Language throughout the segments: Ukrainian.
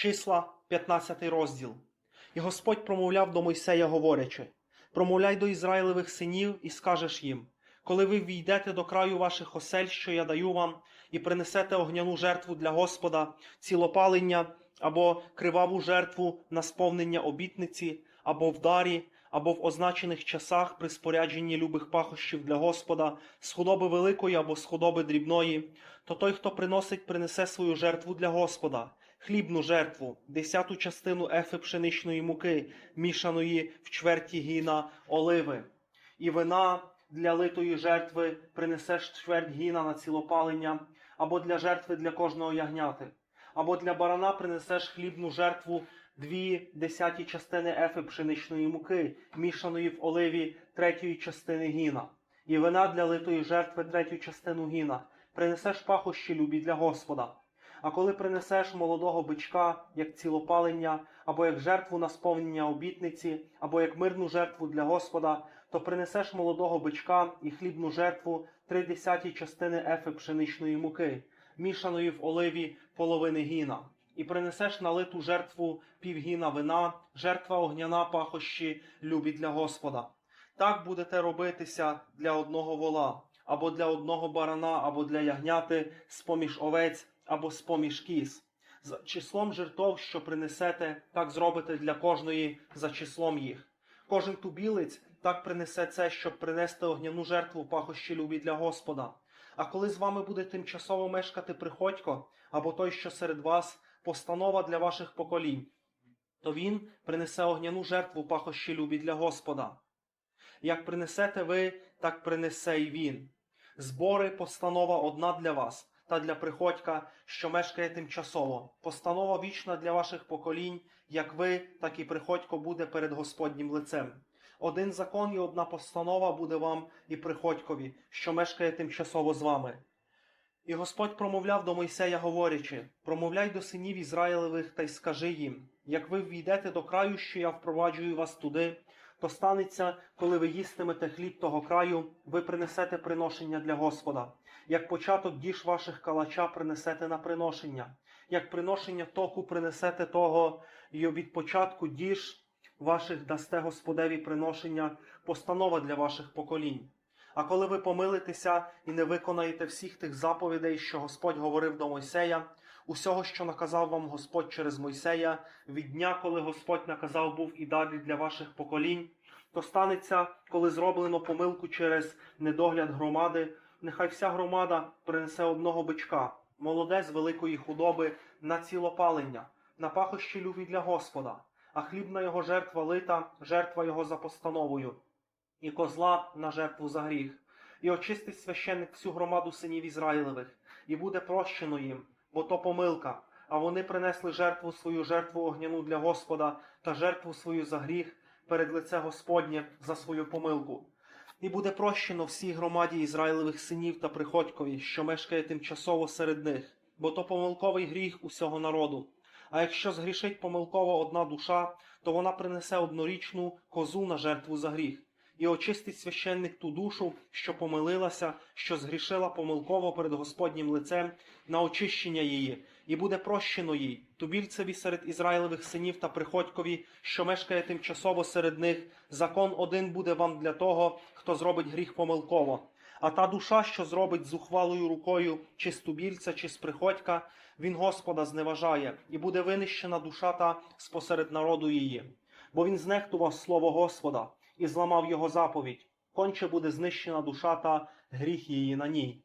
Числа, 15 розділ. І Господь промовляв до Мойсея, говорячи: Промовляй до Ізраїлевих синів і скажеш їм: коли ви війдете до краю ваших осель, що я даю вам, і принесете огняну жертву для Господа, цілопалення або криваву жертву на сповнення обітниці, або в дарі, або в означених часах при спорядженні любих пахощів для Господа, з худоби великої або з худоби дрібної, то той, хто приносить, принесе свою жертву для Господа, хлібну жертву, десяту частину ефи пшеничної муки, мішаної в чверті гіна оливи, і вина для литої жертви принесеш чверть гіна на цілопалення, або для жертви для кожного ягняти, або для барана принесеш хлібну жертву дві десяті частини ефи пшеничної муки, мішаної в оливі третьої частини гіна, і вина для литої жертви третю частину гіна, принесеш пахощі любі для Господа. А коли принесеш молодого бичка, як цілопалення, або як жертву на сповнення обітниці, або як мирну жертву для Господа, то принесеш молодого бичка і хлібну жертву три десяті частини ефи пшеничної муки, мішаної в оливі половини гіна, і принесеш налиту жертву півгіна вина, жертва огняна пахощі любі для Господа. Так будете робитися для одного вола, або для одного барана, або для ягняти з-поміж овець, або з-поміж кіз. За числом жертов, що принесете, так зробите для кожної за числом їх. Кожен тубілець так принесе це, щоб принести огняну жертву пахощі любі для Господа. А коли з вами буде тимчасово мешкати приходько, або той, що серед вас, постанова для ваших поколінь, то він принесе огняну жертву пахощі любі для Господа. Як принесете ви, так принесе й він. Збори постанова одна для вас та для приходька, що мешкає тимчасово. Постанова вічна для ваших поколінь, як ви, так і приходько буде перед Господнім лицем. Один закон і одна постанова буде вам і приходькові, що мешкає тимчасово з вами. І Господь промовляв до Мойсея, говорячи: промовляй до синів Ізраїлевих та й скажи їм: як ви ввійдете до краю, що я впроваджую вас туди, то станеться, коли ви їстимете хліб того краю, ви принесете приношення для Господа. Як початок діж ваших калача принесете на приношення, як приношення току принесете того, і від початку діж ваших дасте Господеві приношення, постанова для ваших поколінь. А коли ви помилитеся і не виконаєте всіх тих заповідей, що Господь говорив до Мойсея, усього, що наказав вам Господь через Мойсея, від дня, коли Господь наказав був і далі для ваших поколінь, то станеться, коли зроблено помилку через недогляд громади, нехай вся громада принесе одного бичка, молоде з великої худоби, на цілопалення, на пахощі любі для Господа, а хлібна його жертва лита, жертва його за постановою і козла на жертву за гріх, і очистить священник всю громаду синів Ізраїлевих, і буде прощено їм, бо то помилка. А вони принесли жертву свою жертву огняну для Господа та жертву свою за гріх перед лице Господнє за свою помилку. І буде прощено всій громаді Ізраїлевих синів та приходькові, що мешкає тимчасово серед них, бо то помилковий гріх усього народу. А якщо згрішить помилково одна душа, то вона принесе однорічну козу на жертву за гріх і очистить священник ту душу, що помилилася, що згрішила помилково перед Господнім лицем на очищення її, і буде прощено їй, тубільцеві серед Ізраїлевих синів та приходькові, що мешкає тимчасово серед них. Закон один буде вам для того, хто зробить гріх помилково. А та душа, що зробить зухвалою рукою, чи з тубільця, чи з приходька, він Господа зневажає, і буде винищена душа та спосеред народу її. Бо він знехтував слово Господа і зламав його заповідь, конче буде знищена душа та гріх її на ній.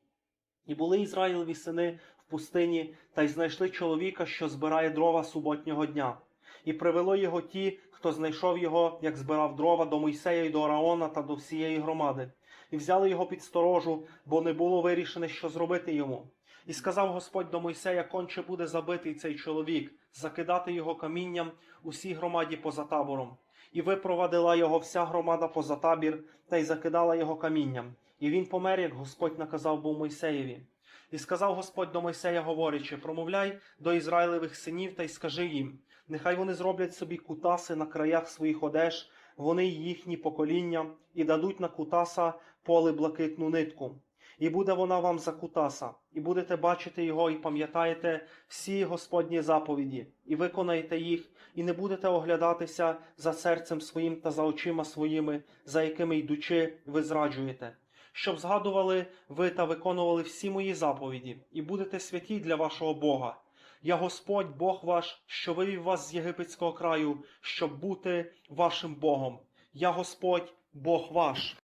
І були Ізраїлеві сини в пустині, та й знайшли чоловіка, що збирає дрова суботнього дня. І привело його ті, хто знайшов його, як збирав дрова до Мойсея й до Араона та до всієї громади, і взяли його під сторожу, бо не було вирішено, що зробити йому. І сказав Господь до Мойсея, конче буде забитий цей чоловік, закидати його камінням усій громаді поза табором. І випровадила його вся громада поза табір та й закидала його камінням. І він помер, як Господь наказав був Мойсеєві. І сказав Господь до Мойсея, говорячи: промовляй до Ізраїлевих синів та й скажи їм: нехай вони зроблять собі кутаси на краях своїх одеж, вони й їхні покоління, і дадуть на кутаса поле блакитну нитку. і буде вона вам за кутаса, і будете бачити його, і пам'ятаєте всі Господні заповіді, і виконаєте їх, і не будете оглядатися за серцем своїм та за очима своїми, за якими йдучи, ви зраджуєте. Щоб згадували ви та виконували всі мої заповіді, і будете святі для вашого Бога. Я Господь, Бог ваш, що вивів вас з єгипетського краю, щоб бути вашим Богом. Я Господь, Бог ваш.